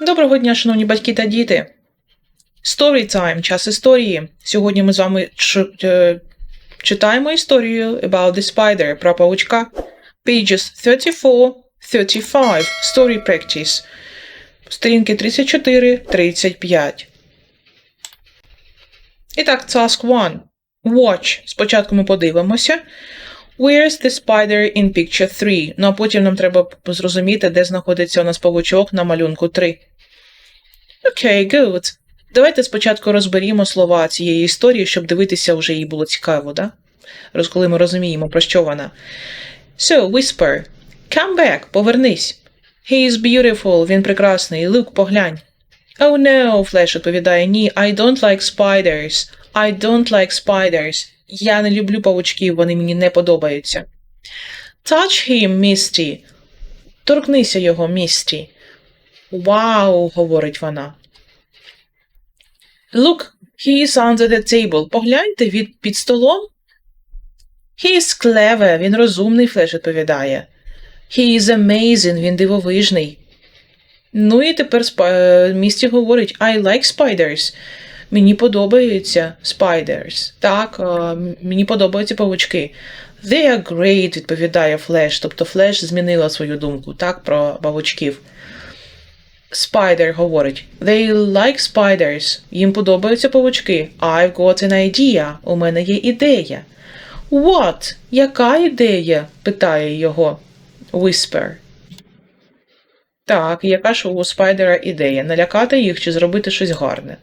Доброго дня, шановні батьки та діти. Story time, час історії. Сьогодні ми з вами е, читаємо історію about the spider про паучка. Pages 34, 35, story practice. Сторінки 34, 35. І так, task 1. Watch. Спочатку ми подивимося. Where's the spider in picture 3? Ну а потім нам треба зрозуміти, де знаходиться у нас павучок на малюнку 3. Окей, good. Давайте спочатку розберімо слова цієї історії, щоб дивитися вже їй було цікаво, да? Роз, коли ми розуміємо, про що вона. So, whisper. Come back, повернись. He is beautiful, він прекрасний. Look, поглянь. Oh no, Флеш відповідає, ні, I don't like spiders. I don't like spiders. Я не люблю павучків, вони мені не подобаються. Touch him, Misty. Торкнися його, Misty. Вау, говорить вона. Look, he is under the table. Погляньте від під столом. He is clever, він розумний, Флеш відповідає. He is amazing, він дивовижний. Ну і тепер е, Місті говорить I like spiders. Мені подобаються spiders. Так, е, мені подобаються павучки. They are great, відповідає Флеш. Тобто Флеш змінила свою думку, так, про павучків. Spider говорить They like spiders. Їм подобаються павучки. I've got an idea. У мене є ідея. What? Яка ідея? питає його Whisper. Так, яка ж у спайдера ідея? Налякати їх чи зробити щось гарне?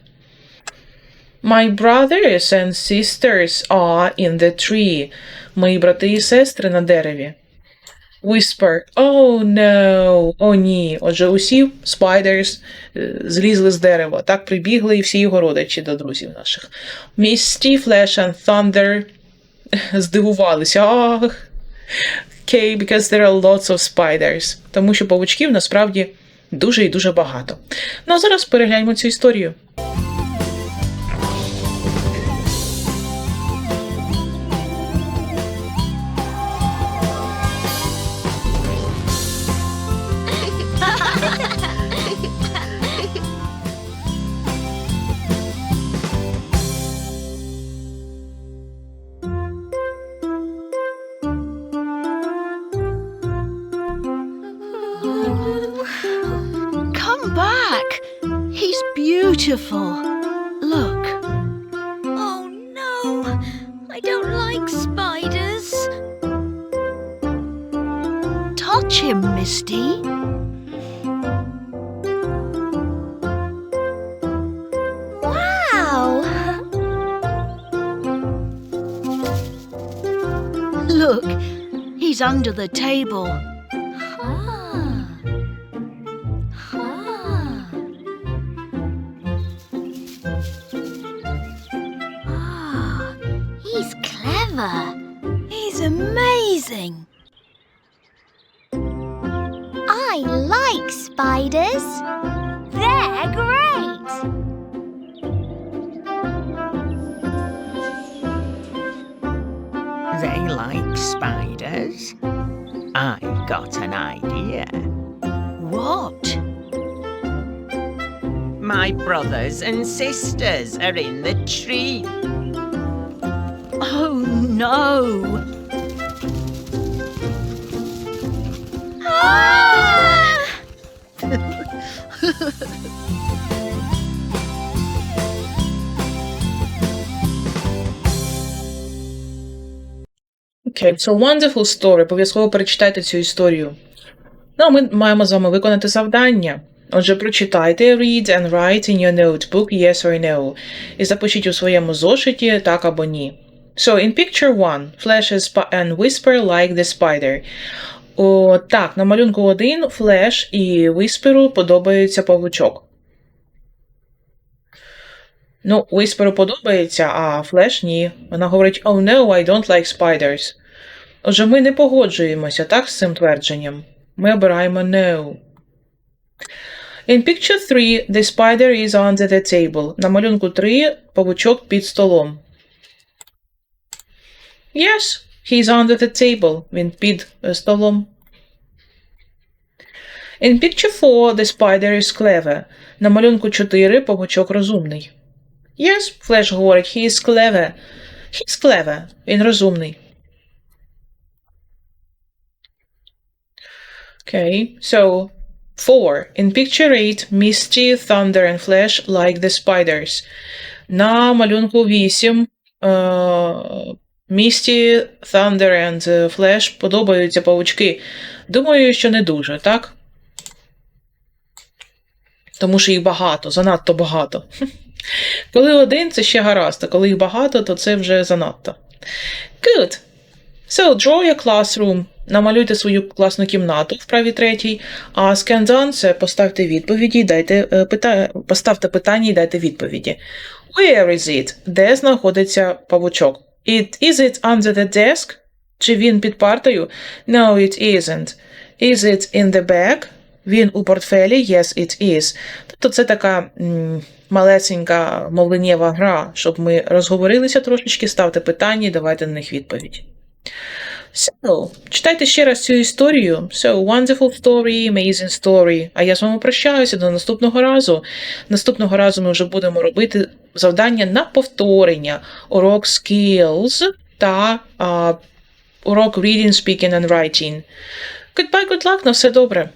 My brothers and sisters are in the tree. Мої брати і сестри на дереві. Whisper, oh no, о ні. Отже, усі spiders е, злізли з дерева. Так прибігли і всі його родичі до друзів наших. Misty, Flash and Thunder здивувалися. Ах. Okay, because there are lots of spiders. Тому що павучків насправді дуже і дуже багато. Ну а зараз перегляньмо цю історію. Beautiful. Look. Oh no! I don't like spiders. Touch him, Misty. Wow! Look, he's under the table. Clever. He's amazing. I like spiders. They're great. They like spiders. I've got an idea. What? My brothers and sisters are in the tree. No! Ah! Okay, so wonderful story. Обов'язково перечитайте цю історію. Ну, а ми маємо з вами виконати завдання. Отже, прочитайте read and write in your notebook yes or no. І запишіть у своєму зошиті так або ні. So, in picture one, Flash is and Whisper like the spider. О, так, на малюнку один Flash і Whisper подобається павучок. Ну, Whisper подобається, а Flash ні. Вона говорить Oh no, I don't like spiders. Отже, ми не погоджуємося так з цим твердженням. Ми обираємо no. In picture 3, the spider is under the table. На малюнку 3 павучок під столом. Yes, he's under the table. Він під е, столом. In picture 4, the spider is clever. На малюнку 4 павучок розумний. Yes, Флеш говорить, he is clever. He's clever. Він розумний. Okay, so 4. In picture 8, Misty, Thunder and Flash like the spiders. На малюнку 8 е, Місті, Thunder and е, Flash подобаються павучки. Думаю, що не дуже, так? Тому що їх багато, занадто багато. Коли один, це ще гаразд, а коли їх багато, то це вже занадто. Good. So, draw your classroom. Намалюйте свою класну кімнату в правій третій. Ask and answer. Поставте відповіді, дайте, е, пита... поставте питання і дайте відповіді. Where is it? Де знаходиться павучок? It, is it under the desk? Чи він під партою? No, it isn't. Is it in the bag? Він у портфелі? Yes, it is. Тобто це така м, малесенька мовленнєва гра, щоб ми розговорилися трошечки, ставте питання і давайте на них відповідь. So, читайте ще раз цю історію. So, wonderful story, amazing story. А я з вами прощаюся до наступного разу. Наступного разу ми вже будемо робити завдання на повторення, урок skills та а, урок reading, speaking and writing. Goodbye, good luck, на все добре.